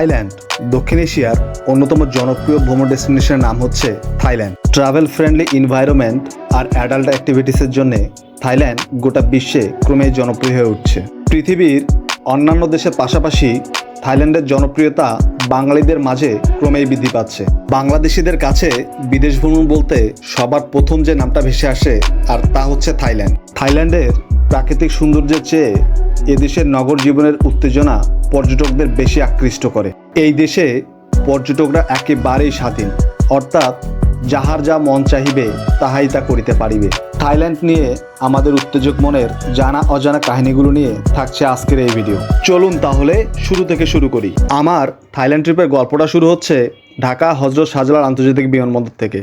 Thailand, দক্ষিণ এশিয়ার অন্যতম জনপ্রিয় ভ্রমণ ডেস্টিনেশনের নাম হচ্ছে থাইল্যান্ড। ট্রাভেল ফ্রেন্ডলি এনভায়রনমেন্ট আর অ্যাডাল্ট অ্যাক্টিভিটিসের জন্য থাইল্যান্ড গোটা বিশ্বে ক্রমেই জনপ্রিয় হয়ে উঠছে। পৃথিবীর অন্যান্য দেশের পাশাপাশি থাইল্যান্ডের জনপ্রিয়তা বাঙালিদের মাঝে ক্রমেই বৃদ্ধি পাচ্ছে। বাংলাদেশিদের কাছে বিদেশ ভ্রমণ বলতে সবার প্রথম যে নামটা ভেসে আসে আর তা হচ্ছে থাইল্যান্ড। থাইল্যান্ডের প্রাকৃতিক সৌন্দর্যের চেয়ে এদেশের নগর জীবনের উত্তেজনা পর্যটকদের বেশি আকৃষ্ট করে। এই দেশে পর্যটকরা একেবারেই স্বাধীন। অর্থাৎ যাহার যা মন চাহিবে, তাহাই তা করিতে পারিবে। থাইল্যান্ড নিয়ে আমাদের উত্তেজক মনের জানা অজানা কাহিনীগুলো নিয়ে থাকছে আজকের এই ভিডিও। চলুন তাহলে শুরু থেকে শুরু করি। আমার থাইল্যান্ড ট্রিপের গল্পটা শুরু হচ্ছে ঢাকা হজরত শাহজালাল আন্তর্জাতিক বিমানবন্দর থেকে।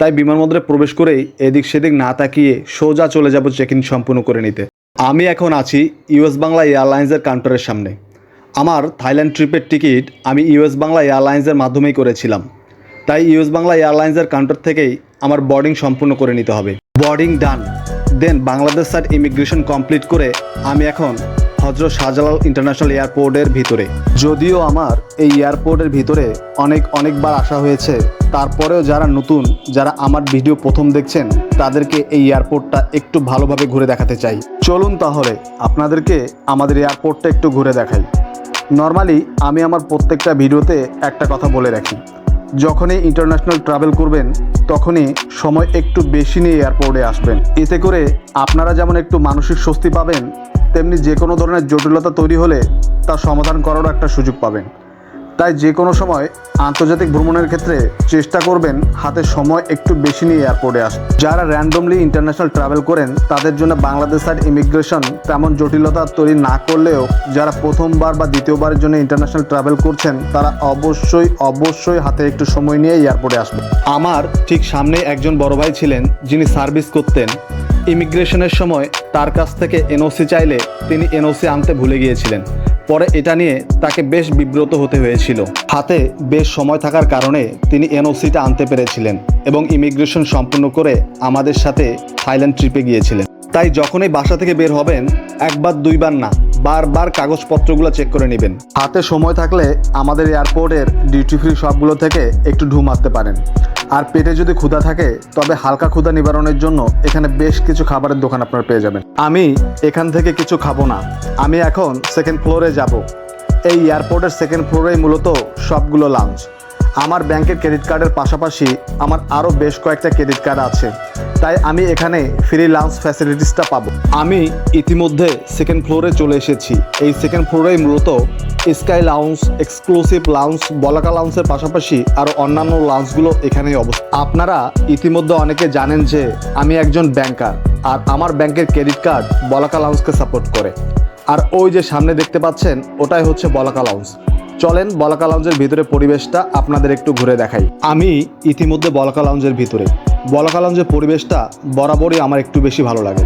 তাই বিমানবন্দরে প্রবেশ করেই এদিক সেদিক না তাকিয়ে সোজা চলে যাব চেক ইন সম্পূর্ণ করে নিতে। আমি এখন আছি ইউএস বাংলা এয়ারলাইন্সের কাউন্টারের সামনে। আমার থাইল্যান্ড ট্রিপের টিকিট আমি ইউএস বাংলা এয়ারলাইন্সের মাধ্যমেই করেছিলাম। তাই ইউএস বাংলা এয়ারলাইন্সের কাউন্টার থেকেই আমার বোর্ডিং সম্পূর্ণ করে নিতে হবে। Boarding done then Bangladesh side immigration complete করে আমি এখন হজরত শাহজালাল ইন্টারন্যাশনাল এয়ারপোর্টের ভিতরে। যদিও আমার এই এয়ারপোর্টের ভিতরে অনেক অনেকবার আসা হয়েছে তারপরেও যারা নতুন, যারা আমার ভিডিও প্রথম দেখছেন, তাদেরকে এই এয়ারপোর্টটা একটু ভালোভাবে ঘুরে দেখাতে চাই। চলুন তাহলে, আপনাদেরকে আমাদের এয়ারপোর্টটা একটু ঘুরে দেখাই। নর্মালি, আমি আমার প্রত্যেকটা ভিডিওতে একটা কথা বলে রাখি। যখনই ইন্টারন্যাশনাল ট্রাভেল করবেন, তখনই সময় একটু বেশি নিয়ে এয়ারপোর্টে আসবেন। এতে করে আপনারা যেমন একটু মানসিক স্বস্তি পাবেন, তেমনি যে কোনো ধরনের জটিলতা তৈরি হলে তার সমাধান করারও একটা সুযোগ পাবেন। তাই যে কোনো সময় আন্তর্জাতিক ভ্রমণের ক্ষেত্রে চেষ্টা করবেন হাতে সময় একটু বেশি নিয়ে এয়ারপোর্টে আসুন যারা র্যান্ডমলি ইন্টারন্যাশনাল ট্রাভেল করেন, তাদের জন্য বাংলাদেশ সাইড ইমিগ্রেশন তেমন জটিলতা তৈরি না করলেও যারা প্রথমবার বা দ্বিতীয়বারের জন্য ইন্টারন্যাশনাল ট্রাভেল করছেন, তারা অবশ্যই অবশ্যই হাতে একটু সময় নিয়ে এয়ারপোর্টে আসবেন। আমার ঠিক সামনে একজন বড় ভাই ছিলেন, যিনি সার্ভিস করতেন। ইমিগ্রেশনের সময় তার কাছ থেকে এনওসি চাইলে তিনি এনওসি আনতে ভুলে গিয়েছিলেন। পরে এটা নিয়ে তাকে বেশ বিব্রত হতে হয়েছিল। হাতে বেশ সময় থাকার কারণে তিনি এনওসিটা আনতে পেরেছিলেন এবং ইমিগ্রেশন সম্পূর্ণ করে আমাদের সাথে থাইল্যান্ড ট্রিপে গিয়েছিলেন। তাই যখনই বাসা থেকে বের হবেন, একবার, দুইবার না, বারবার কাগজপত্রগুলো চেক করে নেবেন। হাতে সময় থাকলে আমাদের এয়ারপোর্টের ডিউটি ফ্রি শপগুলো থেকে একটু ঢু মারতে পারেন। আর পেটে যদি ক্ষুধা থাকে, তবে হালকা ক্ষুধা নিবারণের জন্য এখানে বেশ কিছু খাবারের দোকান আপনারা পেয়ে যাবেন। আমি এখান থেকে কিছু খাব না। আমি এখন সেকেন্ড ফ্লোরে যাব। এই এয়ারপোর্টের সেকেন্ড ফ্লোরেই মূলত সবগুলো লাঞ্চ আমার ব্যাংকের ক্রেডিট কার্ডের পাশাপাশি আমার আরও বেশ কয়েকটা ক্রেডিট কার্ড আছে। তাই আমি এখানে ফ্রি লাউঞ্জ ফ্যাসিলিটিসটা পাবো। আমি ইতিমধ্যে সেকেন্ড ফ্লোরে চলে এসেছি। এই সেকেন্ড ফ্লোরেই মূলত sky lounge exclusive lounge Balaka লাউন্সের পাশাপাশি আরও অন্যান্য লাউঞ্জগুলো এখানেই অবস্থা আপনারা ইতিমধ্যে অনেকে জানেন যে আমি একজন ব্যাংকার আর আমার ব্যাংকের ক্রেডিট কার্ড বলাকা লাউন্সকে সাপোর্ট করে। আর ওই যে সামনে দেখতে পাচ্ছেন, ওটাই হচ্ছে বলাকা লাউঞ্জ চলেন বলাকা লাউঞ্জের ভিতরে পরিবেশটা আপনাদের একটু ঘুরে দেখাই। আমি ইতিমধ্যে বলাকা লাউঞ্জের ভিতরে। বলাকা লাউঞ্জের পরিবেশটা বরাবরই আমার একটু বেশি ভালো লাগে।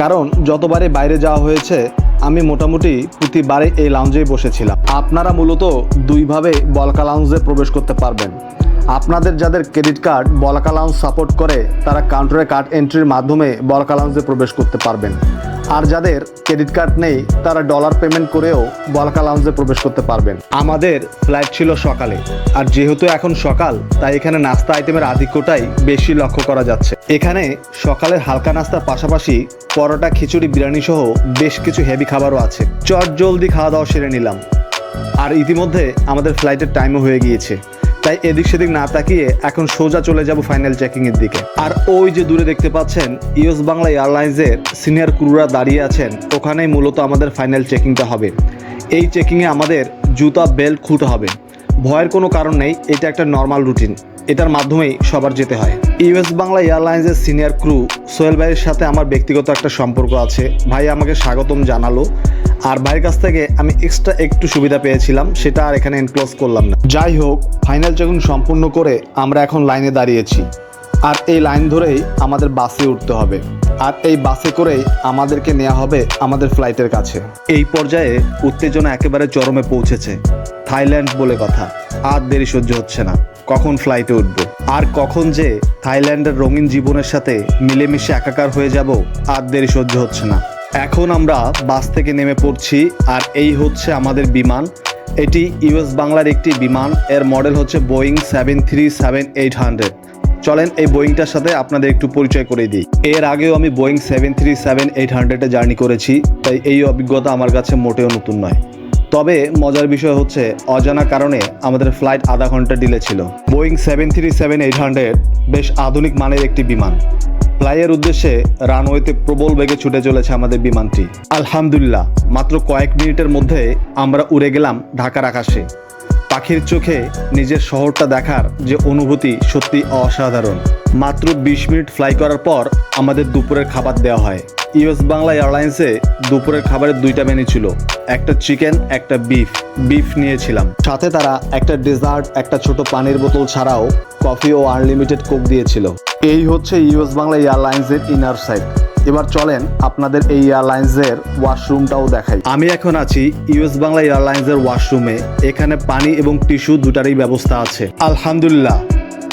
কারণ যতবারে বাইরে যাওয়া হয়েছে, আমি মোটামুটি প্রতিবারে এই লাউঞ্জেই বসেছিলাম। আপনারা মূলত দুইভাবে বলকা লাউঞ্জে প্রবেশ করতে পারবেন। আপনাদের যাদের credit card Balaka lounge support করে, তারা কাউন্টারে কার্ড এন্ট্রির মাধ্যমে বলকা লাউঞ্জে প্রবেশ করতে পারবেন। আর যাদের ক্রেডিট কার্ড নেই, তারা ডলার পেমেন্ট করেও বলকা লাউঞ্জে প্রবেশ করতে পারবেন। আমাদের ফ্লাইট ছিল সকালে, আর যেহেতু এখন সকাল, তাই এখানে নাস্তা আইটেমের আধিক্যটাই বেশি লক্ষ্য করা যাচ্ছে। এখানে সকালের হালকা নাস্তার পাশাপাশি পরোটা, খিচুড়ি, বিরিয়ানি সহ বেশ কিছু হেভি খাবারও আছে। চট জলদি খাওয়া দাওয়া সেরে নিলাম। আর ইতিমধ্যে আমাদের ফ্লাইটের টাইমও হয়ে গিয়েছে। তাই এদিক সেদিক না তাকিয়ে এখন সোজা চলে যাব ফাইনাল চেকিং এর দিকে। আর ওই যে দূরে দেখতে পাচ্ছেন, ইউএস বাংলা এয়ারলাইন্সের সিনিয়র ক্রুরা দাঁড়িয়ে আছেন। ওখানেই মূলত আমাদের ফাইনাল চেকিংটা হবে। এই চেকিংয়ে আমাদের জুতা, বেল্ট খুলতে হবে। ভয়ের কোনো কারণ নেই, এটা একটা নর্মাল রুটিন। এটার মাধ্যমেই সবার যেতে হয়। ইউএস বাংলা এয়ারলাইন্সের সিনিয়র ক্রু সোহেল ভাইয়ের সাথে আমার ব্যক্তিগত একটা সম্পর্ক আছে। ভাই আমাকে স্বাগতম জানালো। আর ভাইয়ের কাছ থেকে আমি এক্সট্রা একটু সুবিধা পেয়েছিলাম, সেটা আর এখানে এনক্লোজ করলাম না। যাই হোক ফাইনাল যখন সম্পূর্ণ করে আমরা এখন লাইনে দাঁড়িয়েছি। আর এই লাইন ধরেই আমাদের বাসে উঠতে হবে। আর এই বাসে করেই আমাদেরকে নেওয়া হবে আমাদের ফ্লাইটের কাছে। এই পর্যায়ে উত্তেজনা একেবারে চরমে পৌঁছেছে। থাইল্যান্ড বলে কথা, আর দেরি সহ্য হচ্ছে না। কখন ফ্লাইটে উঠব? আর কখন যে থাইল্যান্ডের রঙিন জীবনের সাথে মিলেমিশে একাকার হয়ে যাব, আর দেরি সহ্য হচ্ছে না। এখন আমরা বাস থেকে নেমে পড়ছি, আর এই হচ্ছে আমাদের বিমান। এটি ইউএস বাংলার একটি বিমান, এর মডেল হচ্ছে Boeing seven three seven eight hundred. চলেন এই বোয়িংটার সাথে আপনাদের একটু পরিচয় করে দিই। এর আগেও আমি Boeing seven three seven eight হান্ড্রেডে জার্নি করেছি, তাই এই অভিজ্ঞতা আমার কাছে মোটেও নতুন নয়। তবে মজার বিষয় হচ্ছে, অজানা কারণে আমাদের ফ্লাইট আধা ঘণ্টা ডিলে ছিল। Boeing seven three seven eight hundred বেশ আধুনিক মানের একটি বিমান। ফ্লাইয়ের উদ্দেশ্যে রানওয়েতে প্রবল বেগে ছুটে চলেছে আমাদের বিমানটি। আলহামদুলিল্লাহ, মাত্র কয়েক মিনিটের মধ্যে আমরা উড়ে গেলাম ঢাকার আকাশে। পাখির চোখে নিজের শহরটা দেখার যে অনুভূতি সত্যি অসাধারণ। মাত্র বিশ মিনিট ফ্লাই করার পর আমাদের দুপুরের খাবার দেওয়া হয়। ইউএস বাংলা এয়ারলাইন্সে দুপুরের খাবারের দুইটা মেনু ছিল, একটা চিকেন, একটা বিফ বিফ নিয়েছিলাম। সাথে তারা একটা ডেজার্ট একটা ছোট পানির বোতল ছাড়াও কফি ও আনলিমিটেড কোক দিয়েছিল। এই হচ্ছে ইউএস বাংলা এয়ারলাইন্সের ইনার সাইড এবার চলেন আপনাদের এই এয়ারলাইন্সের ওয়াশরুমটাও দেখাই। আমি এখন আছি ইউএস বাংলা এয়ারলাইন্সের ওয়াশরুমে এখানে পানি এবং টিস্যু দুটারই ব্যবস্থা আছে। আলহামদুলিল্লাহ,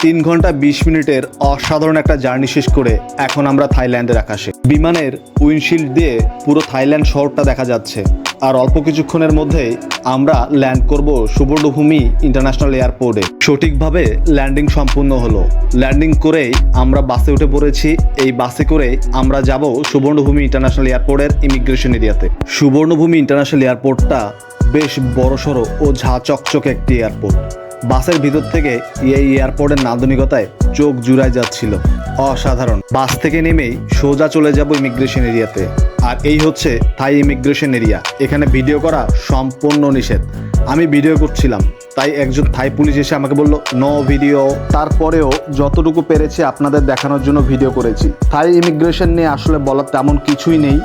তিন ঘণ্টা বিশ মিনিটের অসাধারণ একটা জার্নি শেষ করে এখন আমরা থাইল্যান্ডের আকাশে। বিমানের উইন্ডশিল্ড দিয়ে পুরো থাইল্যান্ড শহরটা দেখা যাচ্ছে। আর অল্প কিছুক্ষণের মধ্যেই আমরা ল্যান্ড করব সুবর্ণভূমি ইন্টারন্যাশনাল এয়ারপোর্টে। সঠিকভাবে ল্যান্ডিং সম্পূর্ণ হলো। ল্যান্ডিং করেই আমরা বাসে উঠে পড়েছি। এই বাসে করে আমরা যাব সুবর্ণভূমি ইন্টারন্যাশনাল এয়ারপোর্টের ইমিগ্রেশন এরিয়াতে। সুবর্ণভূমি ইন্টারন্যাশনাল এয়ারপোর্টটা বেশ বড়সড় ও ঝা চকচকে একটি এয়ারপোর্ট। বাসের ভিতর থেকে এই এয়ারপোর্টের নান্দনিকতায় চোখ জুড়ায় যাচ্ছিল। অসাধারণ। বাস থেকে নেমেই সোজা চলে যাব ইমিগ্রেশন এরিয়াতে। আর এই হচ্ছে থাই ইমিগ্রেশন এরিয়া। এখানে ভিডিও করা সম্পূর্ণ নিষেধ। আমি ভিডিও করছিলাম, তাই একজন থাই পুলিশ এসে আমাকে বলল, নো ভিডিও। তারপরেও যতটুকু পেরেছি আপনাদের দেখানোর জন্য ভিডিও করেছি। থাই ইমিগ্রেশন নিয়ে আসলে বলার তেমন কিছুই নেই।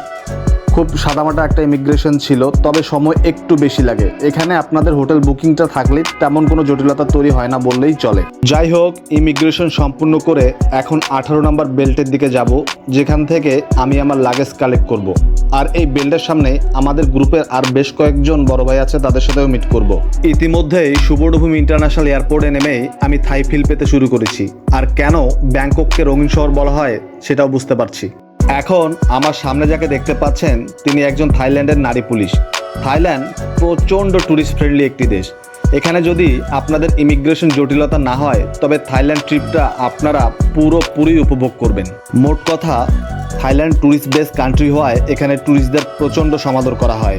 খুব সাদামাটা একটা ইমিগ্রেশন ছিল, তবে সময় একটু বেশি লাগে এখানে আপনাদের হোটেল বুকিংটা থাকলে তেমন কোনো জটিলতা তৈরি হয় না বললেই চলে যাই হোক ইমিগ্রেশন সম্পূর্ণ করে এখন আঠারো নম্বর বেল্টের দিকে যাব, যেখান থেকে আমি আমার লাগেজ কালেক্ট করব। আর এই বেল্টের সামনে আমাদের গ্রুপের আর বেশ কয়েকজন বড় ভাই আছে, তাদের সাথেও মিট করব। ইতিমধ্যেই সুবর্ণভূমি ইন্টারন্যাশনাল এয়ারপোর্টে নেমেই আমি থাই ফিল পেতে শুরু করেছি আর কেন ব্যাংকককে রঙিন শহর বলা হয়, সেটাও বুঝতে পারছি এখন আমার সামনে যাকে দেখতে পাচ্ছেন, তিনি একজন থাইল্যান্ডের নারী পুলিশ। থাইল্যান্ড প্রচণ্ড ট্যুরিস্ট ফ্রেন্ডলি একটি দেশ। এখানে যদি আপনাদের ইমিগ্রেশন জটিলতা না হয়, তবে থাইল্যান্ড ট্রিপটা আপনারা পুরোপুরি উপভোগ করবেন। মোট কথা, থাইল্যান্ড ট্যুরিস্ট বেস কান্ট্রি হওয়ায় এখানে ট্যুরিস্টদের প্রচণ্ড সমাদর করা হয়।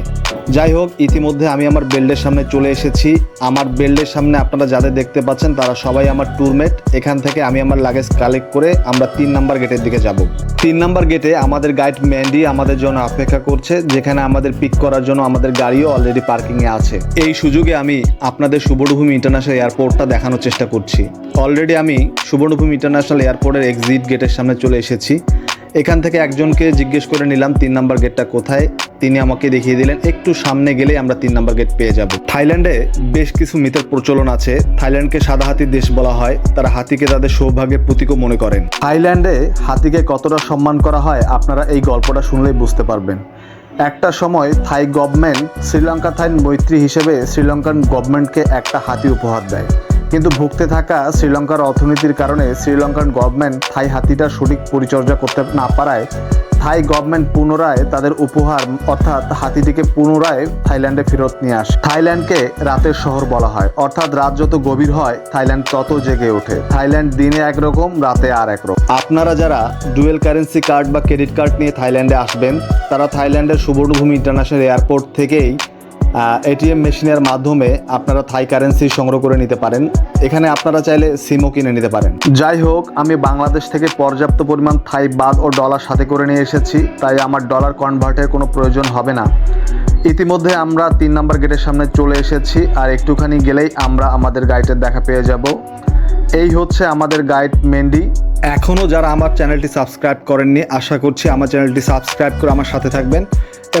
যাই হোক, ইতিমধ্যে আমি আমার বেল্ডের সামনে চলে এসেছি। আমার বেল্ডের সামনে আপনারা যাদের দেখতে পাচ্ছেন, তারা সবাই আমার ট্যুরমেট এখান থেকে আমি আমার লাগেজ কালেক্ট করে আমরা তিন নাম্বার গেটের দিকে যাব। তিন নাম্বার গেটে আমাদের গাইড ম্যান্ডি আমাদের জন্য অপেক্ষা করছে, যেখানে আমাদের পিক করার জন্য আমাদের গাড়িও অলরেডি পার্কিংয়ে আছে। এই সুযোগে আমি আপনাদের সুবর্ণভূমি ইন্টারন্যাশনাল এয়ারপোর্টটা দেখানোর চেষ্টা করছি। অলরেডি আমি সুবর্ণভূমি ইন্টারন্যাশনাল এয়ারপোর্টের এক্সিট গেটের সামনে চলে এসেছি। এখান থেকে একজনকে জিজ্ঞেস করে নিলাম, তিন নাম্বার গেটটা কোথায়? তিনি আমাকে দেখিয়ে দিলেন, একটু সামনে গেলেই আমরা তিন নাম্বার গেট পেয়ে যাব। থাইল্যান্ডে বেশ কিছু মিথের প্রচলন আছে। থাইল্যান্ডকে সাদা হাতির দেশ বলা হয়। তারা হাতিকে তাদের সৌভাগ্যের প্রতীকও মনে করেন। থাইল্যান্ডে হাতিকে কতটা সম্মান করা হয় আপনারা এই গল্পটা শুনলেই বুঝতে পারবেন। একটা সময় থাই গভর্নমেন্ট শ্রীলঙ্কা থাই মৈত্রী হিসেবে শ্রীলঙ্কান গভর্নমেন্টকে একটা হাতি উপহার দেয়। কিন্তু ভুগতে থাকা শ্রীলঙ্কার অর্থনীতির কারণে শ্রীলঙ্কান গভর্নমেন্ট থাই হাতিটার সঠিক পরিচর্যা করতে না পারায় থাই গভর্নমেন্ট পুনরায় তাদের উপহার, অর্থাৎ হাতিটিকে পুনরায় থাইল্যান্ডে ফেরত নিয়ে আসে। থাইল্যান্ডকে রাতের শহর বলা হয়, অর্থাৎ রাত যত গভীর হয়, থাইল্যান্ড তত জেগে ওঠে। থাইল্যান্ড দিনে একরকম, রাতে আর একরকম। আপনারা যারা ডুয়েল কারেন্সি কার্ড বা ক্রেডিট কার্ড নিয়ে থাইল্যান্ডে আসবেন, তারা থাইল্যান্ডের সুবর্ণভূমি ইন্টারন্যাশনাল এয়ারপোর্ট থেকেই এটিএম মেশিনের মাধ্যমে আপনারা থাই কারেন্সি সংগ্রহ করে নিতে পারেন। এখানে আপনারা চাইলে সিমও কিনে নিতে পারেন। যাই হোক, আমি বাংলাদেশ থেকে পর্যাপ্ত পরিমাণ থাই বাদ ও ডলার সাথে করে নিয়ে এসেছি, তাই আমার ডলার কনভার্টের কোনো প্রয়োজন হবে না। ইতিমধ্যে আমরা তিন নম্বর গেটের সামনে চলে এসেছি, আর একটুখানি গেলেই আমরা আমাদের গাইডের দেখা পেয়ে যাব। এই হচ্ছে আমাদের গাইড মেন্ডি এখনও যারা আমার চ্যানেলটি সাবস্ক্রাইব করেননি, আশা করছি আমার চ্যানেলটি সাবস্ক্রাইব করে আমার সাথে থাকবেন।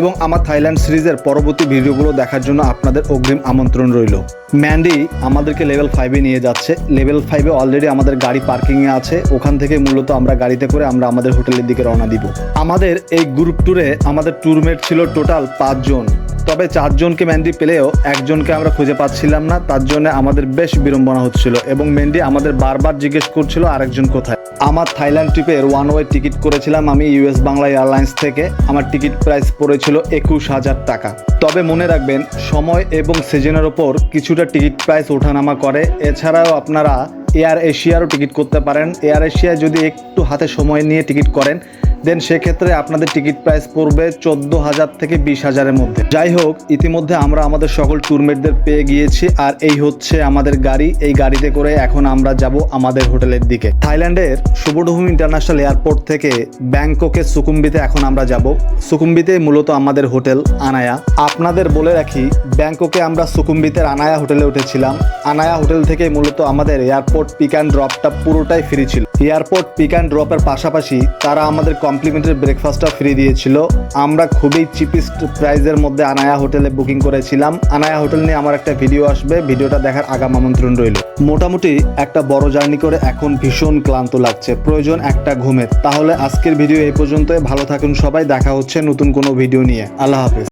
এবং আমার থাইল্যান্ড সিরিজের পরবর্তী ভিডিওগুলো দেখার জন্য আপনাদের অগ্রিম আমন্ত্রণ রইল। ম্যান্ডি আমাদেরকে লেভেল ফাইভে নিয়ে যাচ্ছে। লেভেল ফাইভে অলরেডি আমাদের গাড়ি পার্কিংয়ে আছে। ওখান থেকে মূলত আমরা গাড়িতে করে আমরা আমাদের হোটেলের দিকে রওনা দিব। আমাদের এই গ্রুপ ট্যুরে আমাদের ট্যুরমেট ছিল টোটাল পাঁচজন তবে চারজনকে ম্যান্ডি পেলেও একজনকে আমরা খুঁজে পাচ্ছিলাম না। তার জন্য আমাদের বেশ বিড়ম্বনা হচ্ছিল এবং ম্যান্ডি আমাদের বারবার জিজ্ঞেস করছিল আরেকজন কোথায়। আমার থাইল্যান্ড ট্রিপের ওয়ান ওয়ে টিকিট করেছিলাম আমি ইউএস বাংলা এয়ারলাইন্স থেকে। আমার টিকিট প্রাইস পড়েছিল একুশ হাজার টাকা। তবে মনে রাখবেন, সময় এবং সিজনের ওপর কিছুটা টিকিট প্রাইস ওঠানামা করে। এছাড়াও আপনারা এয়ার এশিয়ারও টিকিট করতে পারেন। এয়ার এশিয়ায় যদি একটু হাতে সময় নিয়ে টিকিট করেন দেন সেক্ষেত্রে আপনাদের টিকিট প্রাইস পড়বে চোদ্দ হাজার থেকে বিশ হাজারের মধ্যে। যাই হোক ইতিমধ্যে আমরা আমাদের সকল ট্যুরমেটদের পেয়ে গিয়েছি আর এই হচ্ছে আমাদের গাড়ি। এই গাড়িতে করে এখন আমরা যাব আমাদের হোটেলের দিকে। থাইল্যান্ডের সুবর্ণভূমি ইন্টারন্যাশনাল এয়ারপোর্ট থেকে ব্যাংককের সুকুম্বিতে এখন আমরা যাব। সুকুম্বিতে মূলত আমাদের হোটেল আনায়া। আপনাদের বলে রাখি, ব্যাংককে আমরা সুকুম্বিতের আনায়া হোটেলে উঠেছিলাম। আনায়া হোটেল থেকে মূলত আমাদের এয়ারপোর্ট পিক অ্যান্ড ড্রপটা পুরোটাই ফ্রি ছিল। এয়ারপোর্ট পিক অ্যান্ড ড্রপের পাশাপাশি তারা আমাদের কমপ্লিমেন্টারি ব্রেকফাস্টটা ফ্রি দিয়েছিল। আমরা খুবই চিপেস্ট প্রাইজের মধ্যে আনায়া হোটেলে বুকিং করেছিলাম। আনায়া হোটেল নিয়ে আমার একটা ভিডিও আসবে। ভিডিওটা দেখার আগাম আমন্ত্রণ রইল। মোটামুটি একটা বড় জার্নি করে এখন ভীষণ ক্লান্ত লাগছে। প্রয়োজন একটা ঘুমের। তাহলে আজকের ভিডিও এই পর্যন্ত ভালো থাকুন সবাই। দেখা হচ্ছে নতুন কোনো ভিডিও নিয়ে। আল্লাহ হাফেজ।